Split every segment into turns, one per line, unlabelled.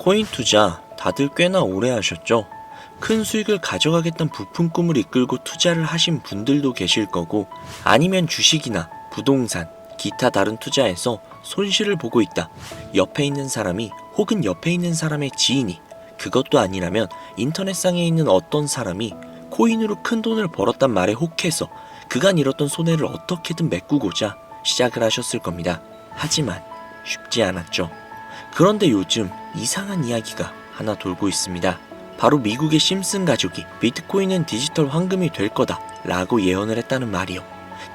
코인 투자 다들 꽤나 오래 하셨죠? 큰 수익을 가져가겠다는 부푼 꿈을 이끌고 투자를 하신 분들도 계실 거고 아니면 주식이나 부동산, 기타 다른 투자에서 손실을 보고 있다. 옆에 있는 사람이 혹은 옆에 있는 사람의 지인이 그것도 아니라면 인터넷상에 있는 어떤 사람이 코인으로 큰 돈을 벌었단 말에 혹해서 그간 잃었던 손해를 어떻게든 메꾸고자 시작을 하셨을 겁니다. 하지만 쉽지 않았죠. 그런데 요즘 이상한 이야기가 하나 돌고 있습니다. 바로 미국의 심슨 가족이 비트코인은 디지털 황금이 될 거다 라고 예언을 했다는 말이요.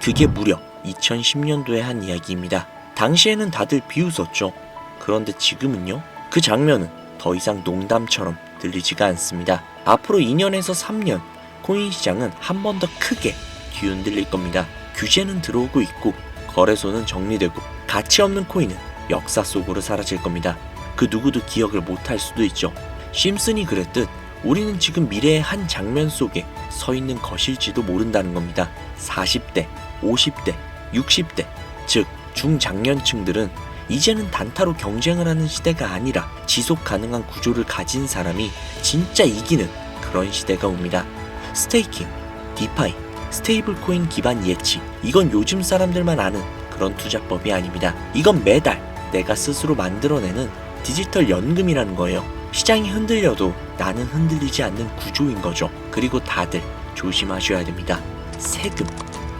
그게 무려 2010년도에 한 이야기입니다. 당시에는 다들 비웃었죠. 그런데 지금은요? 그 장면은 더 이상 농담처럼 들리지가 않습니다. 앞으로 2년에서 3년 코인 시장은 한 번 더 크게 뒤흔들릴 겁니다. 규제는 들어오고 있고 거래소는 정리되고 가치 없는 코인은 역사 속으로 사라질 겁니다. 그 누구도 기억을 못할 수도 있죠. 심슨이 그랬듯 우리는 지금 미래의 한 장면 속에 서 있는 것일지도 모른다는 겁니다. 40대, 50대, 60대, 즉 중장년층들은 이제는 단타로 경쟁을 하는 시대가 아니라 지속 가능한 구조를 가진 사람이 진짜 이기는 그런 시대가 옵니다. 스테이킹, 디파이, 스테이블 코인 기반 예치. 이건 요즘 사람들만 아는 그런 투자법이 아닙니다. 이건 매달 내가 스스로 만들어내는 디지털 연금이라는 거예요. 시장이 흔들려도 나는 흔들리지 않는 구조인 거죠. 그리고 다들 조심하셔야 됩니다. 세금.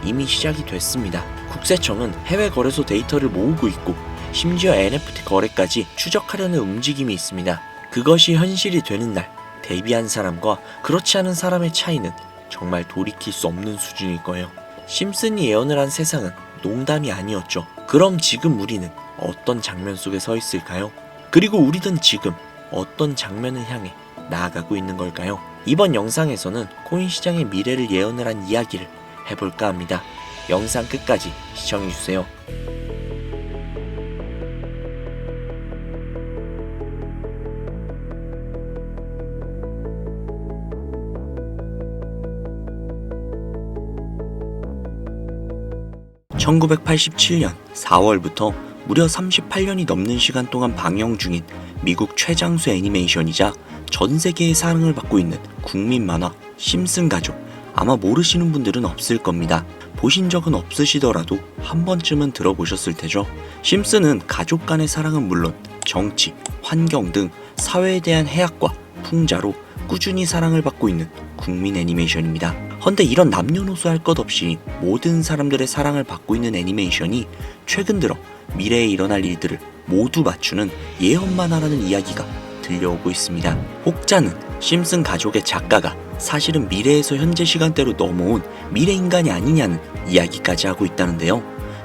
이미 시작이 됐습니다. 국세청은 해외 거래소 데이터를 모으고 있고 심지어 NFT 거래까지 추적하려는 움직임이 있습니다. 그것이 현실이 되는 날 대비한 사람과 그렇지 않은 사람의 차이는 정말 돌이킬 수 없는 수준일 거예요. 심슨이 예언을 한 세상은 농담이 아니었죠. 그럼 지금 우리는 어떤 장면 속에 서 있을까요? 그리고 우리는 지금 어떤 장면을 향해 나아가고 있는 걸까요? 이번 영상에서는 코인 시장의 미래를 예언을 한 이야기를 해볼까 합니다. 영상 끝까지 시청해주세요. (1987년 4월부터) 무려 38년이 넘는 시간 동안 방영 중인 미국 최장수 애니메이션이자 전 세계의 사랑을 받고 있는 국민 만화 심슨 가족 아마 모르시는 분들은 없을 겁니다. 보신 적은 없으시더라도 한 번쯤은 들어보셨을 테죠. 심슨은 가족 간의 사랑은 물론 정치, 환경 등 사회에 대한 해악과 풍자로 꾸준히 사랑을 받고 있는 국민 애니메이션입니다. 헌데 이런 남녀노소 할 것 없이 모든 사람들의 사랑을 받고 있는 애니메이션이 최근 들어 미래에 일어날 일들을 모두 맞추는 예언만화라는 이야기가 들려오고 있습니다. 혹자는 심슨 가족의 작가가 사실은 미래에서 현재 시간대로 넘어온 미래 인간이 아니냐는 이야기까지 하고 있다는데요.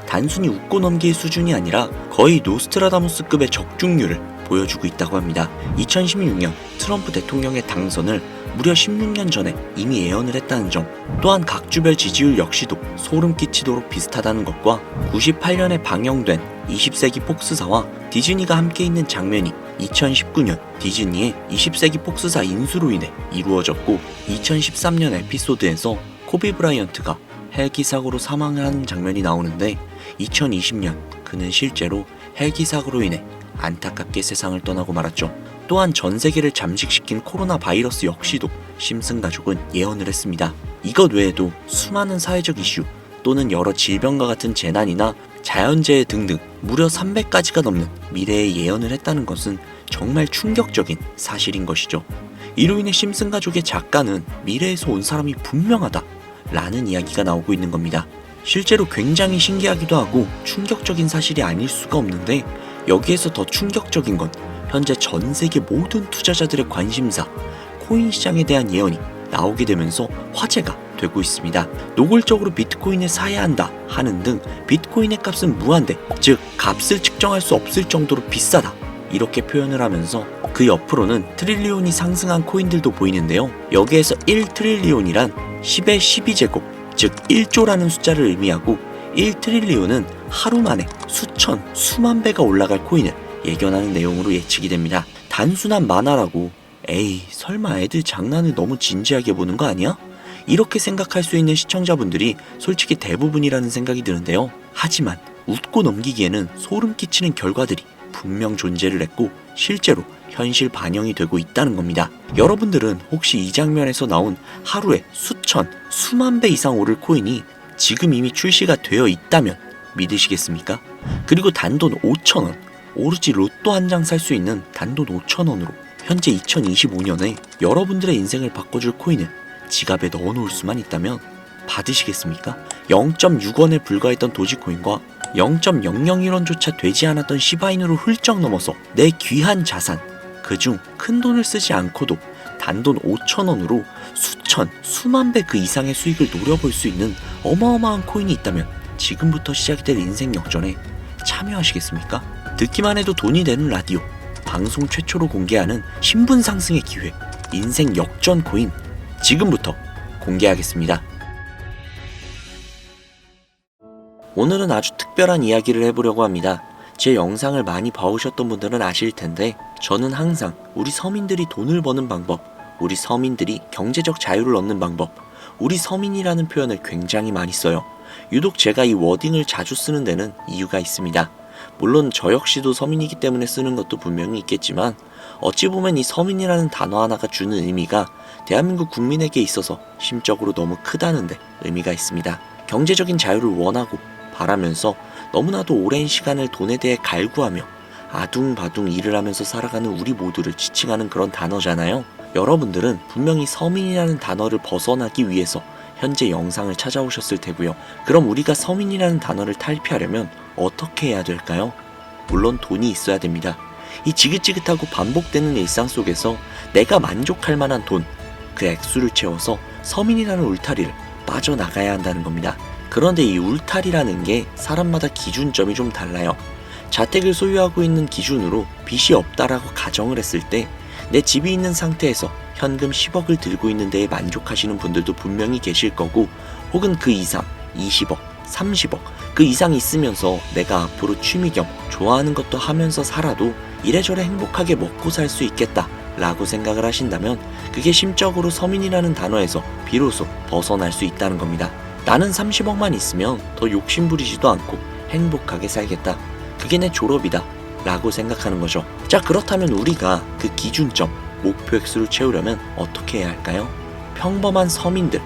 단순히 웃고 넘길 수준이 아니라 거의 노스트라다무스급의 적중률을 보여주고 있다고 합니다. 2016년 트럼프 대통령의 당선을 무려 16년 전에 이미 예언을 했다는 점, 또한 각 주별 지지율 역시도 소름 끼치도록 비슷하다는 것과 98년에 방영된 20세기 폭스사와 디즈니가 함께 있는 장면이 2019년 디즈니의 20세기 폭스사 인수로 인해 이루어졌고 2013년 에피소드에서 코비 브라이언트가 헬기 사고로 사망을 하는 장면이 나오는데 2020년 그는 실제로 헬기 사고로 인해 안타깝게 세상을 떠나고 말았죠. 또한 전 세계를 잠식시킨 코로나 바이러스 역시도 심슨 가족은 예언을 했습니다. 이것 외에도 수많은 사회적 이슈 또는 여러 질병과 같은 재난이나 자연재해 등등 무려 300가지가 넘는 미래의 예언을 했다는 것은 정말 충격적인 사실인 것이죠. 이로 인해 심슨 가족의 작가는 미래에서 온 사람이 분명하다 라는 이야기가 나오고 있는 겁니다. 실제로 굉장히 신기하기도 하고 충격적인 사실이 아닐 수가 없는데 여기에서 더 충격적인 건 현재 전 세계 모든 투자자들의 관심사 코인 시장에 대한 예언이 나오게 되면서 화제가 되고 있습니다. 노골적으로 비트코인을 사야 한다 하는 등 비트코인의 값은 무한대, 즉 값을 측정할 수 없을 정도로 비싸다. 이렇게 표현을 하면서 그 옆으로는 트릴리온이 상승한 코인들도 보이는데요. 여기에서 1트릴리온이란 10의 12제곱, 즉 1조라는 숫자를 의미하고 1트릴리온은 하루 만에 수천, 수만 배가 올라갈 코인을 예견하는 내용으로 예측이 됩니다. 단순한 만화라고 에이 설마 애들 장난을 너무 진지하게 보는 거 아니야? 이렇게 생각할 수 있는 시청자분들이 솔직히 대부분이라는 생각이 드는데요. 하지만 웃고 넘기기에는 소름 끼치는 결과들이 분명 존재를 했고 실제로 현실 반영이 되고 있다는 겁니다. 여러분들은 혹시 이 장면에서 나온 하루에 수천, 수만 배 이상 오를 코인이 지금 이미 출시가 되어 있다면 믿으시겠습니까? 그리고 단돈 5천원, 오로지 로또 한 장 살 수 있는 단돈 5천원으로 현재 2025년에 여러분들의 인생을 바꿔줄 코인을 지갑에 넣어놓을 수만 있다면 받으시겠습니까? 0.6원에 불과했던 도지코인과 0.001원조차 되지 않았던 시바인으로 훌쩍 넘어서 내 귀한 자산, 그중 큰 돈을 쓰지 않고도 단돈 5천원으로 수천, 수만 배 그 이상의 수익을 노려볼 수 있는 어마어마한 코인이 있다면 지금부터 시작이 될 인생 역전에 참여하시겠습니까? 듣기만 해도 돈이 되는 라디오, 방송 최초로 공개하는 신분 상승의 기회, 인생 역전 코인, 지금부터 공개하겠습니다. 오늘은 아주 특별한 이야기를 해보려고 합니다. 제 영상을 많이 봐오셨던 분들은 아실 텐데, 저는 항상 우리 서민들이 돈을 버는 방법, 우리 서민들이 경제적 자유를 얻는 방법, 우리 서민이라는 표현을 굉장히 많이 써요. 유독 제가 이 워딩을 자주 쓰는 데는 이유가 있습니다. 물론 저 역시도 서민이기 때문에 쓰는 것도 분명히 있겠지만, 어찌 보면 이 서민이라는 단어 하나가 주는 의미가 대한민국 국민에게 있어서 심적으로 너무 크다는데 의미가 있습니다. 경제적인 자유를 원하고 바라면서 너무나도 오랜 시간을 돈에 대해 갈구하며 아둥바둥 일을 하면서 살아가는 우리 모두를 지칭하는 그런 단어잖아요. 여러분들은 분명히 서민이라는 단어를 벗어나기 위해서 현재 영상을 찾아오셨을 테고요. 그럼 우리가 서민이라는 단어를 탈피하려면 어떻게 해야 될까요? 물론 돈이 있어야 됩니다. 이 지긋지긋하고 반복되는 일상 속에서 내가 만족할 만한 돈, 그 액수를 채워서 서민이라는 울타리를 빠져나가야 한다는 겁니다. 그런데 이 울타리라는 게 사람마다 기준점이 좀 달라요. 자택을 소유하고 있는 기준으로 빚이 없다라고 가정을 했을 때 내 집이 있는 상태에서 현금 10억을 들고 있는 데에 만족하시는 분들도 분명히 계실 거고 혹은 그 이상 20억, 30억 그 이상 있으면서 내가 앞으로 취미 겸 좋아하는 것도 하면서 살아도 이래저래 행복하게 먹고 살 수 있겠다 라고 생각을 하신다면 그게 심적으로 서민이라는 단어에서 비로소 벗어날 수 있다는 겁니다. 나는 30억만 있으면 더 욕심 부리지도 않고 행복하게 살겠다. 그게 내 졸업이다. 라고 생각하는 거죠. 자, 그렇다면 우리가 그 기준점, 목표 액수를 채우려면 어떻게 해야 할까요? 평범한 서민들,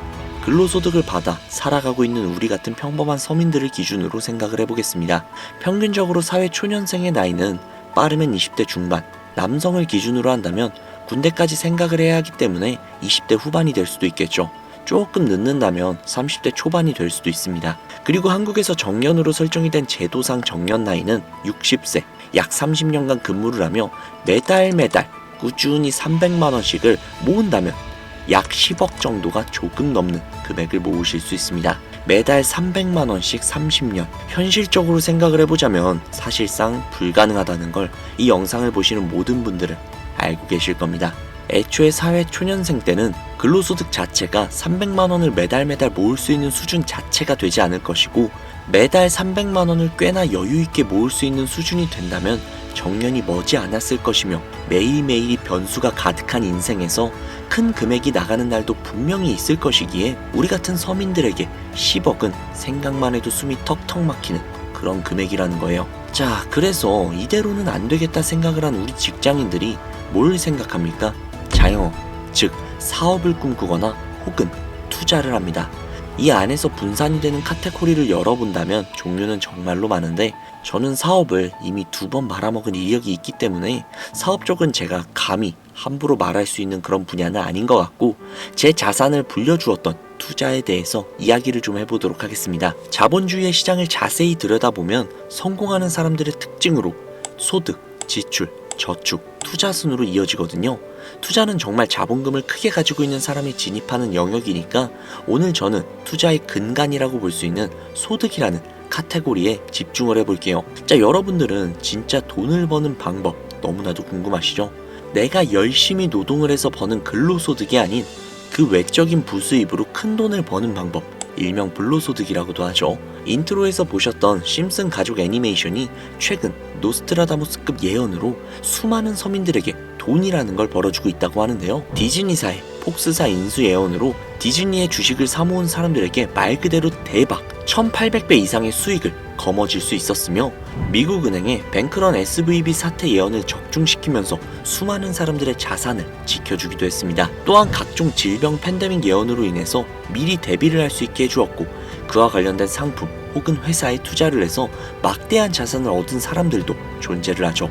근로소득을 받아 살아가고 있는 우리 같은 평범한 서민들을 기준으로 생각을 해보겠습니다. 평균적으로 사회 초년생의 나이는 빠르면 20대 중반, 남성을 기준으로 한다면 군대까지 생각을 해야 하기 때문에 20대 후반이 될 수도 있겠죠. 조금 늦는다면 30대 초반이 될 수도 있습니다. 그리고 한국에서 정년으로 설정이 된 제도상 정년 나이는 60세, 약 30년간 근무를 하며 매달 매달 꾸준히 300만 원씩을 모은다면 약 10억 정도가 조금 넘는 금액을 모으실 수 있습니다. 매달 300만 원씩 30년. 현실적으로 생각을 해보자면 사실상 불가능하다는 걸 이 영상을 보시는 모든 분들은 알고 계실 겁니다. 애초에 사회 초년생 때는 근로소득 자체가 300만 원을 매달 매달 모을 수 있는 수준 자체가 되지 않을 것이고 매달 300만 원을 꽤나 여유 있게 모을 수 있는 수준이 된다면 정년이 머지 않았을 것이며 매일매일이 변수가 가득한 인생에서 큰 금액이 나가는 날도 분명히 있을 것이기에 우리 같은 서민들에게 10억은 생각만 해도 숨이 턱턱 막히는 그런 금액이라는 거예요. 자, 그래서 이대로는 안 되겠다 생각을 한 우리 직장인들이 뭘 생각합니까? 자영업, 즉 사업을 꿈꾸거나 혹은 투자를 합니다. 이 안에서 분산이 되는 카테고리를 열어본다면 종류는 정말로 많은데 저는 사업을 이미 두 번 말아먹은 이력이 있기 때문에 사업 쪽은 제가 감히 함부로 말할 수 있는 그런 분야는 아닌 것 같고 제 자산을 불려주었던 투자에 대해서 이야기를 좀 해보도록 하겠습니다. 자본주의의 시장을 자세히 들여다보면 성공하는 사람들의 특징으로 소득, 지출, 저축, 투자 순으로 이어지거든요. 투자는 정말 자본금을 크게 가지고 있는 사람이 진입하는 영역이니까 오늘 저는 투자의 근간이라고 볼 수 있는 소득이라는 카테고리에 집중을 해볼게요. 자, 여러분들은 진짜 돈을 버는 방법 너무나도 궁금하시죠? 내가 열심히 노동을 해서 버는 근로소득이 아닌 그 외적인 부수입으로 큰 돈을 버는 방법. 일명 불로소득이라고도 하죠. 인트로에서 보셨던 심슨 가족 애니메이션이 최근 노스트라다무스급 예언으로 수많은 서민들에게 돈이라는 걸 벌어주고 있다고 하는데요. 디즈니사의 폭스사 인수 예언으로 디즈니의 주식을 사모은 사람들에게 말 그대로 대박 1800배 이상의 수익을 거머쥘 수 있었으며 미국 은행의 뱅크런 SVB 사태 예언을 적중시키면서 수많은 사람들의 자산을 지켜주기도 했습니다. 또한 각종 질병 팬데믹 예언으로 인해서 미리 대비를 할 수 있게 해주었고 그와 관련된 상품 혹은 회사에 투자를 해서 막대한 자산을 얻은 사람들도 존재를 하죠.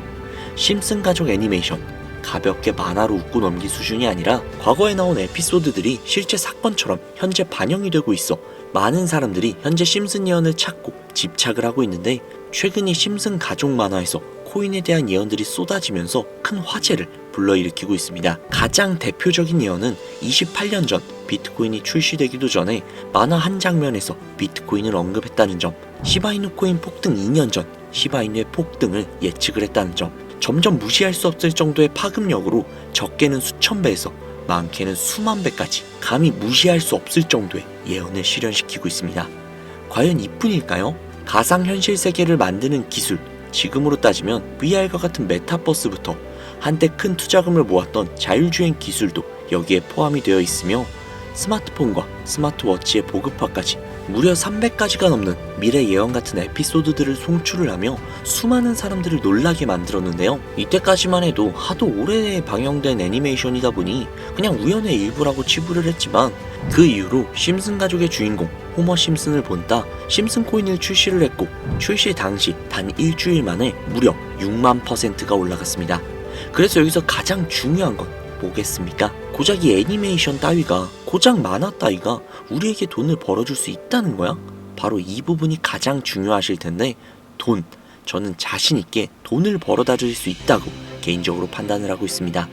심슨 가족 애니메이션 가볍게 만화로 웃고 넘기 수준이 아니라 과거에 나온 에피소드들이 실제 사건처럼 현재 반영이 되고 있어 많은 사람들이 현재 심슨 예언을 찾고 집착을 하고 있는데 최근 이 심슨 가족 만화에서 코인에 대한 예언들이 쏟아지면서 큰 화제를 불러일으키고 있습니다. 가장 대표적인 예언은 28년 전 비트코인이 출시되기도 전에 만화 한 장면에서 비트코인을 언급했다는 점, 시바이누 코인 폭등 2년 전 시바이누의 폭등을 예측을 했다는 점, 점점 무시할 수 없을 정도의 파급력으로 적게는 수천 배에서 많게는 수만 배까지 감히 무시할 수 없을 정도의 예언을 실현시키고 있습니다. 과연 이뿐일까요? 가상현실 세계를 만드는 기술, 지금으로 따지면 VR과 같은 메타버스부터 한때 큰 투자금을 모았던 자율주행 기술도 여기에 포함이 되어 있으며 스마트폰과 스마트워치의 보급화까지 무려 300가지가 넘는 미래 예언 같은 에피소드들을 송출을 하며 수많은 사람들을 놀라게 만들었는데요. 이때까지만 해도 하도 오래 방영된 애니메이션이다 보니 그냥 우연의 일부라고 치부를 했지만 그 이후로 심슨 가족의 주인공 호머 심슨을 본따 심슨 코인을 출시를 했고 출시 당시 단 일주일 만에 무려 6만 퍼센트가 올라갔습니다. 그래서 여기서 가장 중요한 건 뭐겠습니까? 고작 이 애니메이션 따위가 고작 만화 따위가 우리에게 돈을 벌어줄 수 있다는 거야? 바로 이 부분이 가장 중요하실 텐데 돈 저는 자신 있게 돈을 벌어다 줄 수 있다고 개인적으로 판단을 하고 있습니다.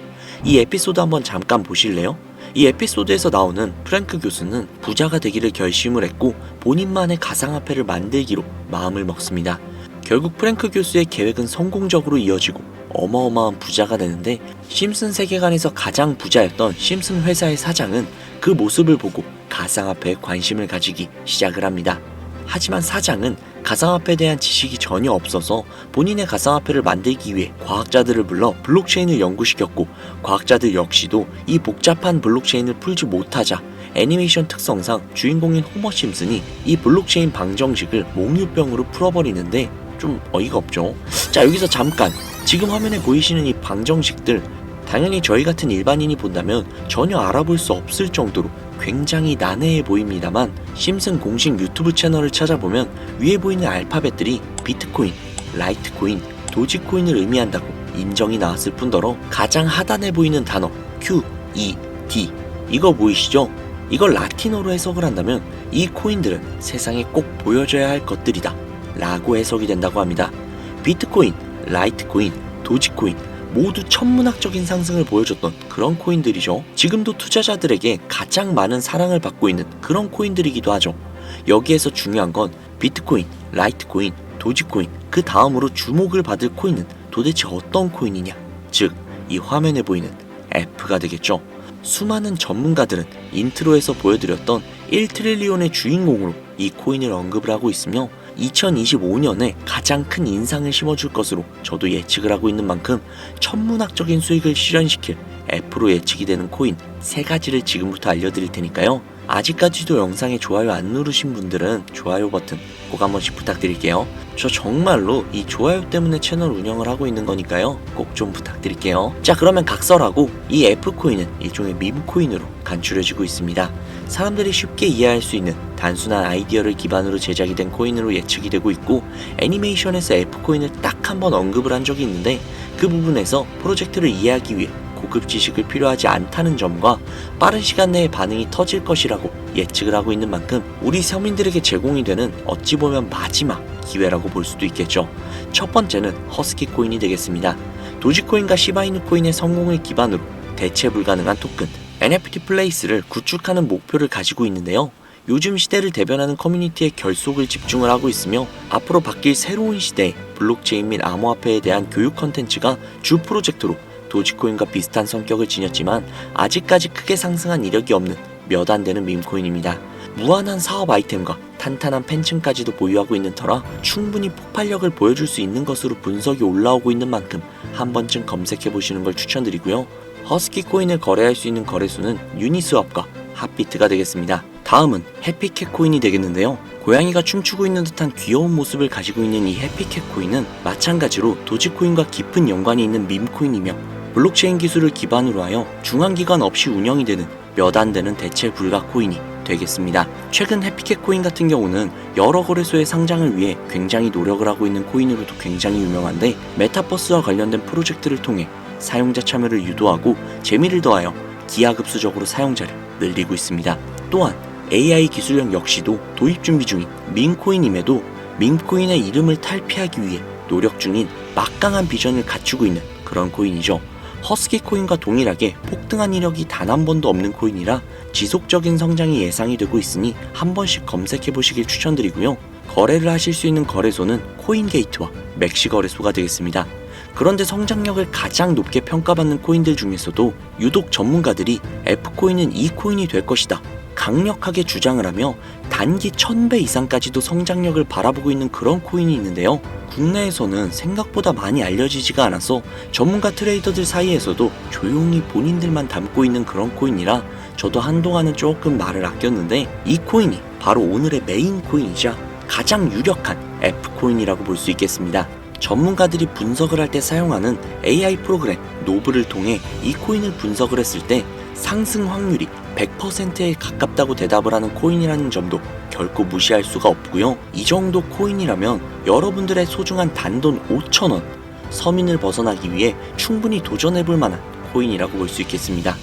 이 에피소드 한번 잠깐 보실래요? 이 에피소드에서 나오는 프랭크 교수는 부자가 되기를 결심을 했고 본인만의 가상화폐를 만들기로 마음을 먹습니다. 결국 프랭크 교수의 계획은 성공적으로 이어지고 어마어마한 부자가 되는데 심슨 세계관에서 가장 부자였던 심슨 회사의 사장은 그 모습을 보고 가상화폐에 관심을 가지기 시작을 합니다. 하지만 사장은 가상화폐에 대한 지식이 전혀 없어서 본인의 가상화폐를 만들기 위해 과학자들을 불러 블록체인을 연구시켰고 과학자들 역시도 이 복잡한 블록체인을 풀지 못하자 애니메이션 특성상 주인공인 호머 심슨이 이 블록체인 방정식을 몽유병으로 풀어버리는데 좀 어이가 없죠. 자 여기서 잠깐 지금 화면에 보이시는 이 방정식들 당연히 저희 같은 일반인이 본다면 전혀 알아볼 수 없을 정도로 굉장히 난해해 보입니다만 심슨 공식 유튜브 채널을 찾아보면 위에 보이는 알파벳들이 비트코인, 라이트코인, 도지코인을 의미한다고 인정이 나왔을 뿐더러 가장 하단에 보이는 단어 Q, E, D 이거 보이시죠? 이걸 라틴어로 해석을 한다면 이 코인들은 세상에 꼭 보여줘야 할 것들이다 라고 해석이 된다고 합니다. 비트코인, 라이트코인, 도지코인 모두 천문학적인 상승을 보여줬던 그런 코인들이죠. 지금도 투자자들에게 가장 많은 사랑을 받고 있는 그런 코인들이기도 하죠. 여기에서 중요한 건 비트코인, 라이트코인, 도지코인 그 다음으로 주목을 받을 코인은 도대체 어떤 코인이냐? 즉, 이 화면에 보이는 F가 되겠죠. 수많은 전문가들은 인트로에서 보여드렸던 1트릴리온의 주인공으로 이 코인을 언급을 하고 있으며 2025년에 가장 큰 인상을 심어줄 것으로 저도 예측을 하고 있는 만큼 천문학적인 수익을 실현시킬 F로 예측이 되는 코인 세 가지를 지금부터 알려드릴 테니까요. 아직까지도 영상에 좋아요 안 누르신 분들은 좋아요 버튼 꼭 한 번씩 부탁드릴게요. 저 정말로 이 좋아요 때문에 채널 운영을 하고 있는 거니까요. 꼭 좀 부탁드릴게요. 자, 그러면 각설하고 이 F코인은 일종의 밈코인으로 간추려지고 있습니다. 사람들이 쉽게 이해할 수 있는 단순한 아이디어를 기반으로 제작이 된 코인으로 예측이 되고 있고 애니메이션에서 F코인을 딱 한 번 언급을 한 적이 있는데 그 부분에서 프로젝트를 이해하기 위해 고급 지식을 필요하지 않다는 점과 빠른 시간 내에 반응이 터질 것이라고 예측을 하고 있는 만큼 우리 서민들에게 제공이 되는 어찌 보면 마지막 기회라고 볼 수도 있겠죠. 첫 번째는 허스키 코인이 되겠습니다. 도지코인과 시바이누 코인의 성공을 기반으로 대체 불가능한 토큰 NFT 플레이스를 구축하는 목표를 가지고 있는데요. 요즘 시대를 대변하는 커뮤니티의 결속을 집중을 하고 있으며 앞으로 바뀔 새로운 시대에 블록체인 및 암호화폐에 대한 교육 컨텐츠가 주 프로젝트로 도지코인과 비슷한 성격을 지녔지만 아직까지 크게 상승한 이력이 없는 몇 안 되는 밈코인입니다. 무한한 사업 아이템과 탄탄한 팬층까지도 보유하고 있는 터라 충분히 폭발력을 보여줄 수 있는 것으로 분석이 올라오고 있는 만큼 한 번쯤 검색해 보시는 걸 추천드리고요. 허스키 코인을 거래할 수 있는 거래소는 유니스왑과 핫비트가 되겠습니다. 다음은 해피캣 코인이 되겠는데요. 고양이가 춤추고 있는 듯한 귀여운 모습을 가지고 있는 이 해피캣 코인은 마찬가지로 도지코인과 깊은 연관이 있는 밈코인이며 블록체인 기술을 기반으로 하여 중앙기관 없이 운영이 되는 몇 안 되는 대체 불가 코인이 되겠습니다. 최근 해피캣 코인 같은 경우는 여러 거래소의 상장을 위해 굉장히 노력을 하고 있는 코인으로도 굉장히 유명한데 메타버스와 관련된 프로젝트를 통해 사용자 참여를 유도하고 재미를 더하여 기하급수적으로 사용자를 늘리고 있습니다. 또한 AI 기술력 역시도 도입 준비 중인 민코인임에도 민코인의 이름을 탈피하기 위해 노력 중인 막강한 비전을 갖추고 있는 그런 코인이죠. 허스키 코인과 동일하게 폭등한 이력이 단 한 번도 없는 코인이라 지속적인 성장이 예상이 되고 있으니 한 번씩 검색해 보시길 추천드리고요. 거래를 하실 수 있는 거래소는 코인게이트와 맥시 거래소가 되겠습니다. 그런데 성장력을 가장 높게 평가받는 코인들 중에서도 유독 전문가들이 F코인은 이 코인이 될 것이다. 강력하게 주장을 하며 단기 1000배 이상까지도 성장력을 바라보고 있는 그런 코인이 있는데요. 국내에서는 생각보다 많이 알려지지가 않아서 전문가 트레이더들 사이에서도 조용히 본인들만 담고 있는 그런 코인이라 저도 한동안은 조금 말을 아꼈는데 이 코인이 바로 오늘의 메인 코인이자 가장 유력한 F코인이라고 볼 수 있겠습니다. 전문가들이 분석을 할 때 사용하는 AI 프로그램 노브를 통해 이 코인을 분석을 했을 때 상승 확률이 100%에 가깝다고 대답을 하는 코인이라는 점도 결코 무시할 수가 없고요. 이 정도 코인이라면 여러분들의 소중한 단돈 5천원 서민을 벗어나기 위해 충분히 도전해 볼 만한 코인이라고 볼 수 있겠습니다.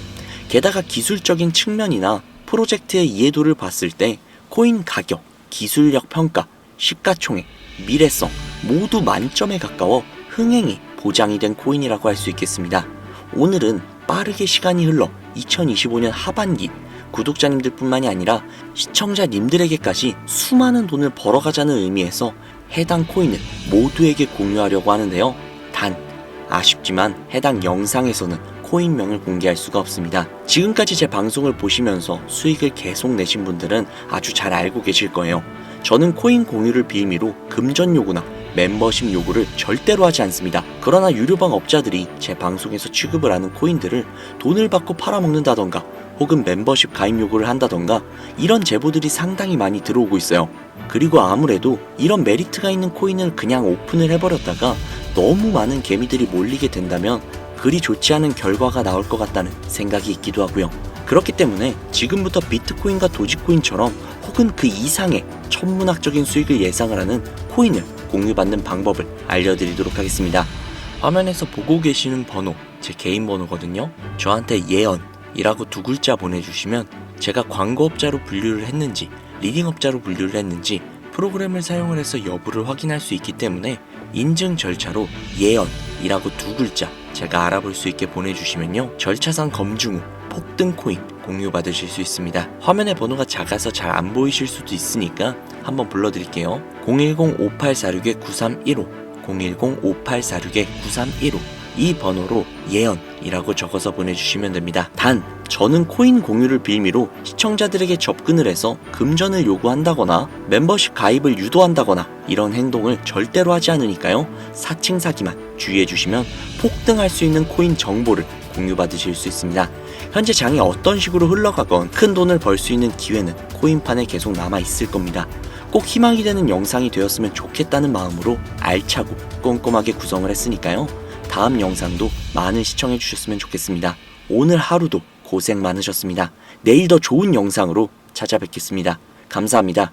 게다가 기술적인 측면이나 프로젝트의 이해도를 봤을 때 코인 가격, 기술력 평가, 시가총액, 미래성 모두 만점에 가까워 흥행이 보장이 된 코인이라고 할 수 있겠습니다. 오늘은 빠르게 시간이 흘러 2025년 하반기 구독자님들 뿐만이 아니라 시청자님들에게까지 수많은 돈을 벌어가자는 의미에서 해당 코인을 모두에게 공유하려고 하는데요. 단, 아쉽지만 해당 영상에서는 코인명을 공개할 수가 없습니다. 지금까지 제 방송을 보시면서 수익을 계속 내신 분들은 아주 잘 알고 계실 거예요. 저는 코인 공유를 빌미로 금전 요구나 멤버십 요구를 절대로 하지 않습니다. 그러나 유료방 업자들이 제 방송에서 취급을 하는 코인들을 돈을 받고 팔아먹는다던가 혹은 멤버십 가입 요구를 한다던가 이런 제보들이 상당히 많이 들어오고 있어요. 그리고 아무래도 이런 메리트가 있는 코인을 그냥 오픈을 해버렸다가 너무 많은 개미들이 몰리게 된다면 그리 좋지 않은 결과가 나올 것 같다는 생각이 있기도 하고요. 그렇기 때문에 지금부터 비트코인과 도지코인처럼 혹은 그 이상의 천문학적인 수익을 예상을 하는 코인을 공유받는 방법을 알려드리도록 하겠습니다. 화면에서 보고 계시는 번호, 제 개인 번호거든요. 저한테 예언이라고 두 글자 보내주시면 제가 광고업자로 분류를 했는지, 리딩업자로 분류를 했는지 프로그램을 사용을 해서 여부를 확인할 수 있기 때문에 인증 절차로 예언이라고 두 글자 제가 알아볼 수 있게 보내주시면요. 절차상 검증 후 폭등 코인 공유 받으실 수 있습니다. 화면의 번호가 작아서 잘 안 보이실 수도 있으니까 한번 불러드릴게요. 010-5846-9315 010-5846-9315 이 번호로 예언이라고 적어서 보내주시면 됩니다. 단, 저는 코인 공유를 빌미로 시청자들에게 접근을 해서 금전을 요구한다거나 멤버십 가입을 유도한다거나 이런 행동을 절대로 하지 않으니까요. 사칭 사기만 주의해 주시면 폭등할 수 있는 코인 정보를 공유받으실 수 있습니다. 현재 장이 어떤 식으로 흘러가건 큰 돈을 벌 수 있는 기회는 코인판에 계속 남아 있을 겁니다. 꼭 희망이 되는 영상이 되었으면 좋겠다는 마음으로 알차고 꼼꼼하게 구성을 했으니까요. 다음 영상도 많은 시청해 주셨으면 좋겠습니다. 오늘 하루도 고생 많으셨습니다. 내일 더 좋은 영상으로 찾아뵙겠습니다. 감사합니다.